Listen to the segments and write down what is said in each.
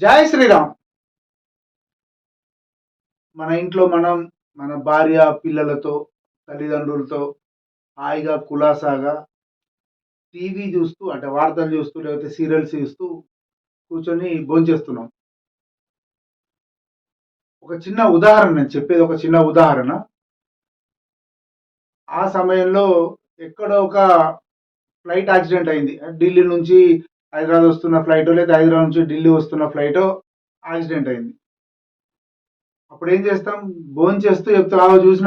జై శ్రీరామ్. మన ఇంట్లో మనం మన భార్య పిల్లలతో తల్లిదండ్రులతో హాయిగా కులాసాగా టీవీ చూస్తూ అంటే వార్తలు చూస్తూ లేకపోతే సీరియల్స్ చూస్తూ కూర్చొని భోంచేస్తున్నాం. ఒక చిన్న ఉదాహరణ నేను చెప్పేది ఒక చిన్న ఉదాహరణ. ఆ సమయంలో ఎక్కడో ఒక ఫ్లైట్ యాక్సిడెంట్ అయింది. ఢిల్లీ నుంచి హైదరాబాద్ వస్తున్న ఫ్లైట్ లేదా హైదరాబాద్ నుంచి ఢిల్లీ వస్తున్న ఫ్లైట్ యాక్సిడెంట్ అయింది. అప్పుడు ఏం చేస్తాం? భోజనం చేస్తూ చెప్తా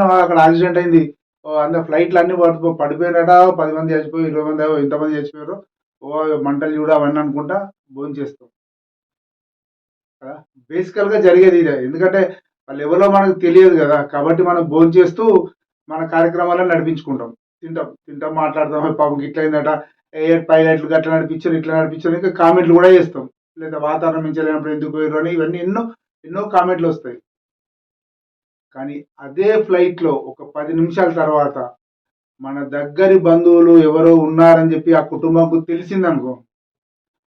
"ఆ, అక్కడ యాక్సిడెంట్ అయింది. ఓ అంత ఫ్లైట్లు అన్ని పడిపో పడిపోయినట పది మంది చచ్చిపోయి ఇరవై మంది ఎంతమంది చచ్చిపోయారు. ఓ మంటలు చూడ అవన్నీ అనుకుంటా భోజనం చేస్తాం. బేసికల్గా జరిగేది ఇదే. ఎందుకంటే వాళ్ళు ఎవరో మనకు తెలియదు కదా. కాబట్టి మనం భోజనం చేస్తూ మన కార్యక్రమాలను నడిపించుకుంటాం. తింటాం. తింటాం మాట్లాడతాం. పాపం ఇట్లా అయిందట పైలట్లు గట్లా నడిపించారు ఇట్లా నడిపించారు ఇంకా కామెంట్లు కూడా చేస్తాం. లేదా వాతావరణం మించలేనప్పుడు ఎందుకు పోయారు అని ఇవన్నీ ఎన్నో ఎన్నో కామెంట్లు వస్తాయి. కానీ అదే ఫ్లైట్లో ఒక పది నిమిషాల తర్వాత మన దగ్గరి బంధువులు ఎవరో ఉన్నారని చెప్పి ఆ కుటుంబంకు తెలిసిందనుకో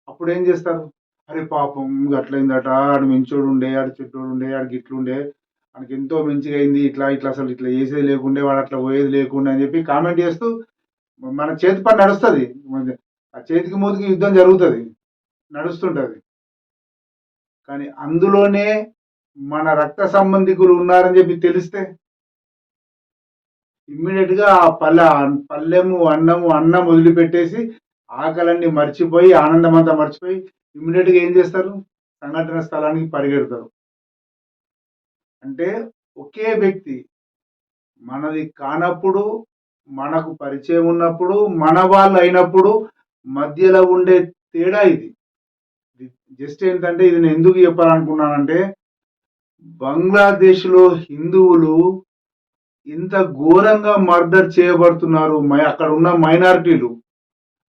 అప్పుడు ఏం చేస్తారు? అరే పాపం అట్లయిందట ఆడు మించోడు ఉండే ఆడు చెట్టోడు ఉండే ఆడికి ఇట్లుండే ఆడికి ఎంతో మంచిగా అయింది ఇట్లా ఇట్లా అసలు ఇట్లా చేసేది లేకుండే వాడు అట్లా పోయేది లేకుండే అని చెప్పి కామెంట్ చేస్తూ మన చేతి పని నడుస్తుంది. ఆ చేతికి మూతికి యుద్ధం జరుగుతుంది. నడుస్తుంటుంది. కానీ అందులోనే మన రక్త సంబంధికులు ఉన్నారని చెప్పి తెలిస్తే ఇమ్మీడియట్గా ఆ పల్లె పల్లెము అన్నము అన్నం వదిలిపెట్టేసి ఆకలన్నీ మర్చిపోయి ఆనందం అంతా మర్చిపోయి ఇమ్మీడియట్గా ఏం చేస్తారు? సంఘటన స్థలానికి పరిగెడతారు. అంటే ఒకే వ్యక్తి మనది కానప్పుడు మనకు పరిచయం ఉన్నప్పుడు మన వాళ్ళు అయినప్పుడు మధ్యలో ఉండే తేడా ఇది. జస్ట్ ఏంటంటే ఇది నేను ఎందుకు చెప్పాలనుకున్నానంటే బంగ్లాదేశ్లో హిందువులు ఎంత ఘోరంగా మర్డర్ చేయబడుతున్నారు మై- అక్కడ ఉన్న మైనారిటీలు.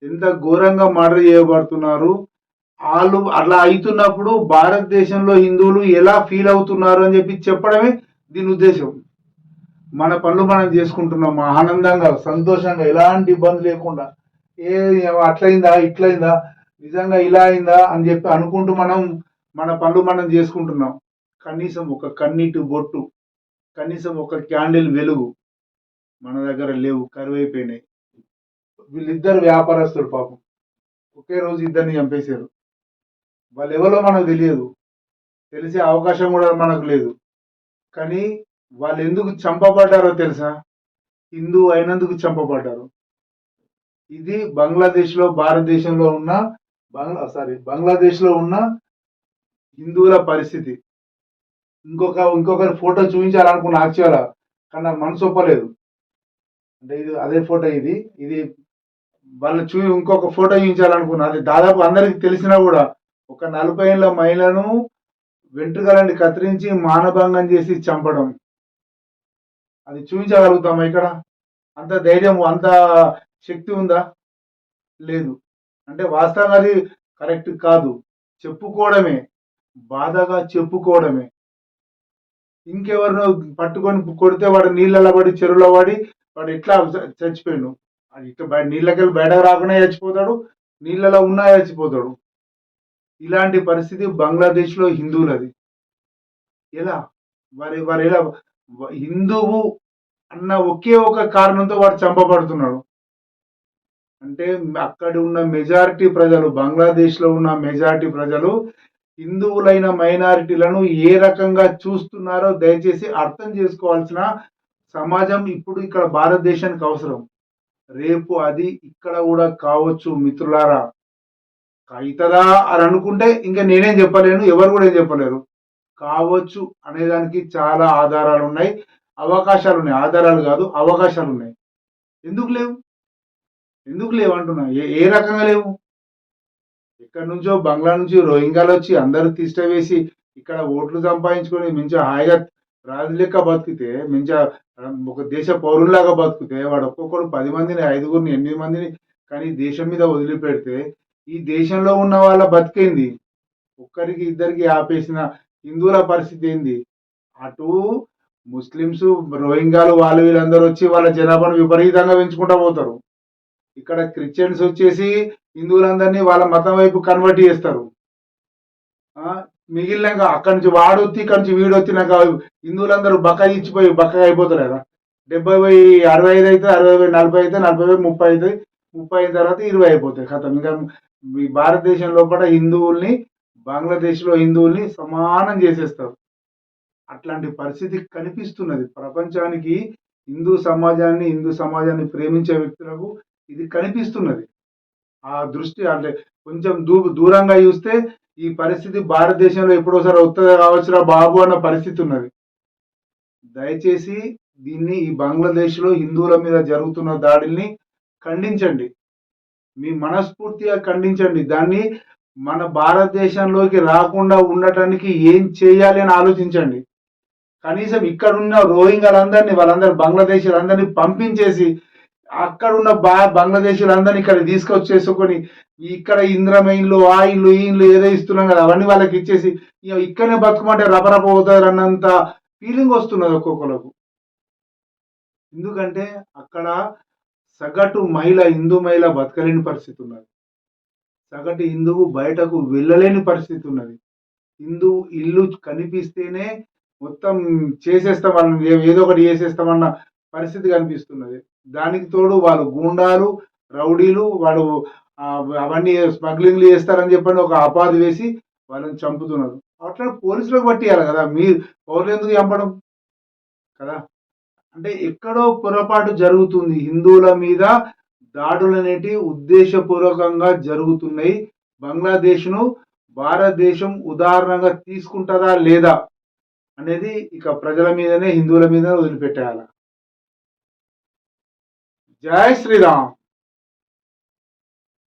ఎంత ఘోరంగా మర్డర్ చేయబడుతున్నారు. వాళ్ళు అలా అవుతున్నప్పుడు భారతదేశంలో హిందువులు ఎలా ఫీల్ అవుతున్నారు అని చెప్పి చెప్పడమే దీని ఉద్దేశం. మన పనులు మనం చేసుకుంటున్నాం ఆనందంగా సంతోషంగా ఎలాంటి ఇబ్బంది లేకుండా ఏ అట్లయిందా ఇట్లయిందా నిజంగా ఇలా అయిందా అని చెప్పి అనుకుంటూ మనం మన పనులు మనం చేసుకుంటున్నాం. కనీసం ఒక కన్నీటి బొట్టు కనీసం ఒక క్యాండిల్ వెలుగు మన దగ్గర లేవు కరువైపోయినాయి. వీళ్ళిద్దరు వ్యాపారస్తులు పాపం. ఒకే రోజు ఇద్దరిని చంపేశారు. వాళ్ళు ఎవరో మనకు తెలియదు. తెలిసే అవకాశం కూడా మనకు లేదు. కానీ వాళ్ళు ఎందుకు చంపబడ్డారో తెలుసా? హిందూ అయినందుకు చంపబడ్డారు. ఇది బంగ్లాదేశ్లో భారతదేశంలో ఉన్న బంగ్లా సారీ బంగ్లాదేశ్లో ఉన్న హిందువుల పరిస్థితి. ఇంకొక ఇంకొకరి ఫోటో చూపించాలనుకున్న యాక్చువల్ కానీ నాకు మనసు ఒప్పలేదు. అంటే ఇది అదే ఫోటో ఇది. ఇది వాళ్ళు చూ ఇంకొక ఫోటో చూపించాలనుకున్నా అది దాదాపు అందరికి తెలిసినా కూడా ఒక నలభై ఏళ్ళ మహిళను వెంట్రుకలని కత్తిరించి మానభంగం చేసి చంపడం. అది చూపించగలుగుతామా ఇక్కడ? అంత ధైర్యం అంత శక్తి ఉందా? లేదు. అంటే వాస్తవంగా అది కరెక్ట్ కాదు. చెప్పుకోవడమే. బాధగా చెప్పుకోవడమే. ఇంకెవరినో పట్టుకొని కొడితే వాడు నీళ్ళలో పడి చెరువులో పడి వాడు ఎట్లా చచ్చిపోయాడు? ఇట్లా నీళ్ళకెళ్ళి బయటకు రాకుండా చచ్చిపోతాడు నీళ్ళలో ఉన్నా చచ్చిపోతాడు. ఇలాంటి పరిస్థితి బంగ్లాదేశ్లో హిందువులది. ఎలా? వారి వారు ఎలా హిందువు అన్న ఒకే ఒక కారణంతో వాడు చంపబడుతున్నాడు. అంటే అక్కడ ఉన్న మెజారిటీ ప్రజలు బంగ్లాదేశ్లో ఉన్న మెజారిటీ ప్రజలు హిందువులైన మైనారిటీలను ఏ రకంగా చూస్తున్నారో దయచేసి అర్థం చేసుకోవాల్సిన సమాజం ఇప్పుడు ఇక్కడ భారతదేశానికి అవసరం. రేపు అది ఇక్కడ కూడా కావచ్చు మిత్రులారా. అవుతుందా అని అనుకుంటే ఇంకా నేనేం చెప్పలేను ఎవరు కూడా ఏం చెప్పలేరు. కావచ్చు అనేదానికి చాలా ఆధారాలు ఉన్నాయి అవకాశాలు ఉన్నాయి ఆధారాలు కాదు అవకాశాలు ఉన్నాయి ఎందుకు లేవు? ఎందుకు లేవు అంటున్నా? ఏ ఏ రకంగా లేవు? ఎక్కడి నుంచో బంగ్లా నుంచి రోహింగాలు వచ్చి అందరూ తిష్ట వేసి ఇక్కడ ఓట్లు సంపాదించుకొని మంచిగా హాయిగా రాజు లెక్క బతికితే మంచిగా ఒక దేశ పౌరుల్లాగా బతికితే వాడు ఒక్కొక్కడు పది మందిని ఐదుగురిని ఎనిమిది మందిని కానీ దేశం మీద వదిలిపెడితే ఈ దేశంలో ఉన్న వాళ్ళ బతికేంది? ఒక్కరికి ఇద్దరికి ఆపేసిన హిందువుల పరిస్థితి ఏంది? అటు ముస్లిమ్స్ రోహింగాలు వాళ్ళు వీళ్ళందరూ వచ్చి వాళ్ళ జనాభాను విపరీతంగా పెంచుకుంటా పోతారు. ఇక్కడ క్రిస్టియన్స్ వచ్చేసి హిందువులందరినీ వాళ్ళ మతం వైపు కన్వర్ట్ చేస్తారు. మిగిలినాక అక్కడి నుంచి వాడొత్తి ఇక్కడి నుంచి వీడొత్తినాక హిందువులందరూ బక్క ఇచ్చిపోయి బక్కగా కదా. డెబ్బై పోయి అరవై ఐదు అయితే అరవై పోయి నలభై అయితే నలభై పోయి ముప్పై అయితే ముప్పై అయిన తర్వాత ఇరవై అయిపోతాయి కథం ఇంకా ఈ భారతదేశం లోపల హిందువుల్ని బంగ్లాదేశ్లో హిందువుల్ని సమానం చేసేస్తారు. అట్లాంటి పరిస్థితి కనిపిస్తున్నది. ప్రపంచానికి హిందూ సమాజాన్ని హిందూ సమాజాన్ని ప్రేమించే వ్యక్తులకు ఇది కనిపిస్తున్నది. ఆ దృష్టి అంటే కొంచెం దూ దూరంగా చూస్తే ఈ పరిస్థితి భారతదేశంలో ఎప్పుడోసారి వస్తుంది కావచ్చురా బాబు అన్న పరిస్థితి ఉన్నది. దయచేసి దీన్ని ఈ బంగ్లాదేశ్లో హిందువుల మీద జరుగుతున్న దాడుల్ని ఖండించండి. మీ మనస్ఫూర్తిగా ఖండించండి. దాన్ని మన భారతదేశంలోకి రాకుండా ఉండటానికి ఏం చేయాలి అని ఆలోచించండి. కనీసం ఇక్కడ ఉన్న వాళ్ళందరూ బంగ్లాదేశీలందరినీ పంపించేసి అక్కడున్న బా బంగ్లాదేశీలందరినీ ఇక్కడ తీసుకొచ్చేసుకొని ఇక్కడ ఇంద్రమైన్లు ఆ ఇల్లు ఈ ఇల్లు ఏదో ఇస్తున్నాం కదా అవన్నీ వాళ్ళకి ఇచ్చేసి ఇక్కడనే బతుకమంటే రపరప అవుతారు అన్నంత ఫీలింగ్ వస్తున్నది ఒక్కొక్కలకు ఎందుకంటే అక్కడ సగటు మహిళ హిందూ మహిళ బతకలేని పరిస్థితి ఉన్నది. సగటు హిందువు బయటకు వెళ్ళలేని పరిస్థితి ఉన్నది. హిందూ ఇల్లు కనిపిస్తేనే మొత్తం చేసేస్తామన్న ఏదో ఒకటి చేసేస్తామన్న పరిస్థితి కనిపిస్తున్నది. దానికి తోడు వాళ్ళు గూండాలు రౌడీలు వాడు అవన్నీ స్మగ్లింగ్లు చేస్తారని చెప్పని ఒక అపాధి వేసి వాళ్ళని చంపుతున్నారు. అట్లా పోలీసులకు పట్టియాలి కదా మీరు పౌరులు ఎందుకు చంపడం? కదా? అంటే ఎక్కడో పొరపాటు జరుగుతుంది హిందువుల మీద దాడులు ఉద్దేశపూర్వకంగా జరుగుతున్నాయి. బంగ్లాదేశ్ను భారతదేశం ఉదాహరణగా తీసుకుంటుందా లేదా అనేది ఇక ప్రజల మీదనే హిందువుల మీదనే వదిలిపెట్టాల జై శ్రీరామ్.